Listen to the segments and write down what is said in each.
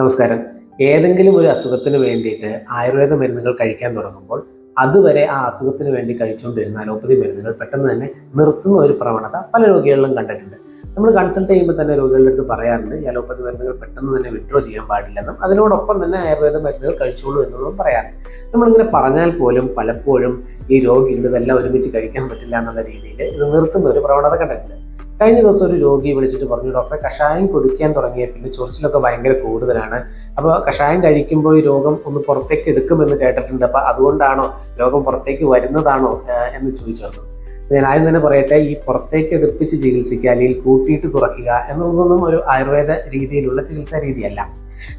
നമസ്കാരം. ഏതെങ്കിലും ഒരു അസുഖത്തിന് വേണ്ടിയിട്ട് ആയുർവേദ മരുന്നുകൾ കഴിക്കാൻ തുടങ്ങുമ്പോൾ അതുവരെ ആ അസുഖത്തിന് വേണ്ടി കഴിച്ചുകൊണ്ടിരുന്ന അലോപ്പതി മരുന്നുകൾ പെട്ടെന്ന് തന്നെ നിർത്തുന്ന ഒരു പ്രവണത പല രോഗികളിലും കണ്ടിട്ടുണ്ട്. നമ്മൾ കൺസൾട്ട് ചെയ്യുമ്പോൾ തന്നെ രോഗികളുടെ അടുത്ത് പറയാറുണ്ട് ഈ അലോപ്പതി മരുന്നുകൾ പെട്ടെന്ന് തന്നെ വിഡ്രോ ചെയ്യാൻ പാടില്ലെന്നും അതിനോടൊപ്പം തന്നെ ആയുർവേദ മരുന്നുകൾ കഴിച്ചോളൂ എന്നുള്ളതും പറയാറുണ്ട്. നമ്മളിങ്ങനെ പറഞ്ഞാൽ പോലും പലപ്പോഴും ഈ രോഗികൾ ഇതെല്ലാം ഒരുമിച്ച് കഴിക്കാൻ പറ്റില്ല എന്നുള്ള രീതിയിൽ ഇത് നിർത്തുന്ന ഒരു പ്രവണത കണ്ടിട്ടുണ്ട്. കഴിഞ്ഞ ദിവസം ഒരു രോഗി വിളിച്ചിട്ട് പറഞ്ഞു ഡോക്ടറെ കഷായം കുടിക്കാൻ തുടങ്ങിയ പിന്നെ ചൊറിച്ചിലൊക്കെ ഭയങ്കര കൂടുതലാണ്. അപ്പോൾ കഷായം കഴിക്കുമ്പോൾ ഈ രോഗം ഒന്ന് പുറത്തേക്ക് എടുക്കുമെന്ന് കേട്ടിട്ടുണ്ട്. അപ്പോൾ അതുകൊണ്ടാണോ രോഗം പുറത്തേക്ക് വരുന്നതാണോ എന്ന് ചോദിച്ചു ഞാൻ ആദ്യം തന്നെ പറയട്ടെ ഈ പുറത്തേക്ക് എടുപ്പിച്ച് ചികിത്സിക്കുക അല്ലെങ്കിൽ കൂട്ടിയിട്ട് കുറയ്ക്കുക എന്നുള്ളതൊന്നും ഒരു ആയുർവേദ രീതിയിലുള്ള ചികിത്സാ രീതിയല്ല.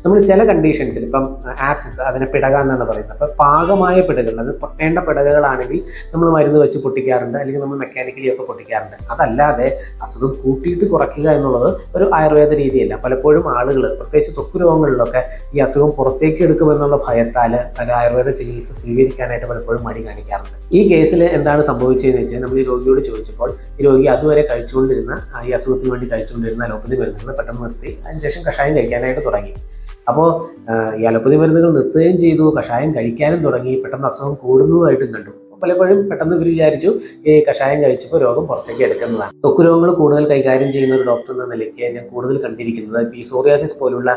നമ്മൾ ചില കണ്ടീഷൻസിൽ ഇപ്പം ആപ്സിസ് അതിനെ പിടക എന്നാണ് പറയുന്നത്. അപ്പം പാകമായ പിടകൾ അത് പൊട്ടേണ്ട പിടകളാണെങ്കിൽ നമ്മൾ മരുന്ന് വെച്ച് പൊട്ടിക്കാറുണ്ട് അല്ലെങ്കിൽ നമ്മൾ മെക്കാനിക്കലി ഒക്കെ പൊട്ടിക്കാറുണ്ട്. അതല്ലാതെ അസുഖം കൂട്ടിയിട്ട് കുറയ്ക്കുക എന്നുള്ളത് ഒരു ആയുർവേദ രീതിയല്ല. പലപ്പോഴും ആളുകൾ പ്രത്യേകിച്ച് ത്വക്ക് രോഗങ്ങളിലൊക്കെ ഈ അസുഖം പുറത്തേക്ക് എടുക്കുമെന്നുള്ള ഭയത്താൽ പല ആയുർവേദ ചികിത്സ സ്വീകരിക്കാനായിട്ട് പലപ്പോഴും മടി കാണിക്കാറുണ്ട്. ഈ കേസിൽ എന്താണ് സംഭവിച്ചതെന്ന് വെച്ചാൽ നമ്മൾ ഈ രോഗിയോട് ചോദിച്ചപ്പോൾ ഈ രോഗി അതുവരെ കഴിച്ചുകൊണ്ടിരുന്ന ഈ അസുഖത്തിന് വേണ്ടി കഴിച്ചുകൊണ്ടിരുന്ന അലോപ്പതി മരുന്നുകൾ പെട്ടെന്ന് നിർത്തി അതിനുശേഷം കഷായം കഴിക്കാനായിട്ട് തുടങ്ങി. അപ്പോൾ ഈ അലോപ്പതി മരുന്നുകൾ നിർത്തുകയും ചെയ്തു കഷായം കഴിക്കാനും തുടങ്ങി പെട്ടെന്ന് അസുഖം കൂടുന്നതായിട്ടും കണ്ടു. പലപ്പോഴും പെട്ടെന്ന് ഇവർ വിചാരിച്ചു ഈ കഷായം കഴിച്ചപ്പോൾ രോഗം പുറത്തേക്ക് എടുക്കുന്നതാണ്. ത്വക്ക് രോഗങ്ങൾ കൂടുതൽ കൈകാര്യം ചെയ്യുന്ന ഒരു ഡോക്ടർ എന്ന നിലയ്ക്ക് ഞാൻ കൂടുതൽ കണ്ടിരിക്കുന്നത് ഈ സോറിയാസിസ് പോലുള്ള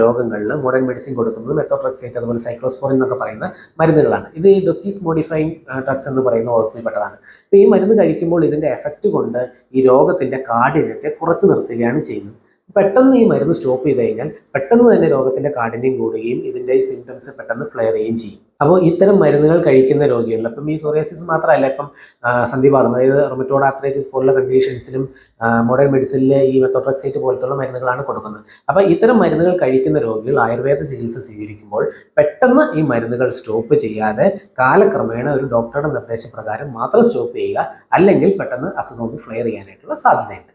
രോഗങ്ങളിൽ മോഡേൺ മെഡിസിൻ കൊടുക്കുന്നത് മെത്തോട്രക്സേറ്റ് അതുപോലെ സൈക്ലോസ്പോറിൻ എന്നൊക്കെ പറയുന്ന മരുന്നുകളാണ്. ഇത് ഈ ഡൊസീസ് മോഡിഫൈങ് ഡ്രഗ്സ് എന്ന് പറയുന്ന വകുപ്പിൽപ്പെട്ടതാണ് അപ്പോൾ ഈ മരുന്ന് കഴിക്കുമ്പോൾ ഇതിന്റെ എഫക്റ്റ് കൊണ്ട് ഈ രോഗത്തിന്റെ കാഠിന്യത്തെ കുറച്ച് നിർത്തുകയാണ് ചെയ്യുന്നത്. പെട്ടെന്ന് ഈ മരുന്ന് സ്റ്റോപ്പ് ചെയ്ത് കഴിഞ്ഞാൽ പെട്ടെന്ന് തന്നെ രോഗത്തിന്റെ കാഠിന്യം കൂടുകയും ഇതിന്റെ ഈ സിംറ്റംസ് പെട്ടെന്ന് ഫ്ലെയർ ചെയ്യുകയും ചെയ്യും. അപ്പോൾ ഇത്തരം മരുന്നുകൾ കഴിക്കുന്ന രോഗികളിൽ അപ്പം ഈ സോറിയാസിസ് മാത്രമല്ല ഇപ്പം സന്ധിവാദം അതായത് റൊമറ്റോഡ് ആർത്രൈറ്റിസ് പോലുള്ള കണ്ടീഷൻസിലും മോഡേൺ മെഡിസിനിലെ ഈ മെത്തോട്രക്സൈറ്റ് പോലത്തുള്ള മരുന്നുകളാണ് കൊടുക്കുന്നത്. അപ്പോൾ ഇത്തരം മരുന്നുകൾ കഴിക്കുന്ന രോഗികൾ ആയുർവേദ ചികിത്സ സ്വീകരിക്കുമ്പോൾ പെട്ടെന്ന് ഈ മരുന്നുകൾ സ്റ്റോപ്പ് ചെയ്യാതെ കാലക്രമേണ ഒരു ഡോക്ടറുടെ നിർദ്ദേശപ്രകാരം മാത്രം സ്റ്റോപ്പ് ചെയ്യുക അല്ലെങ്കിൽ പെട്ടെന്ന് അസുഖം ഫ്ലെയർ ചെയ്യാനായിട്ടുള്ള സാധ്യതയുണ്ട്.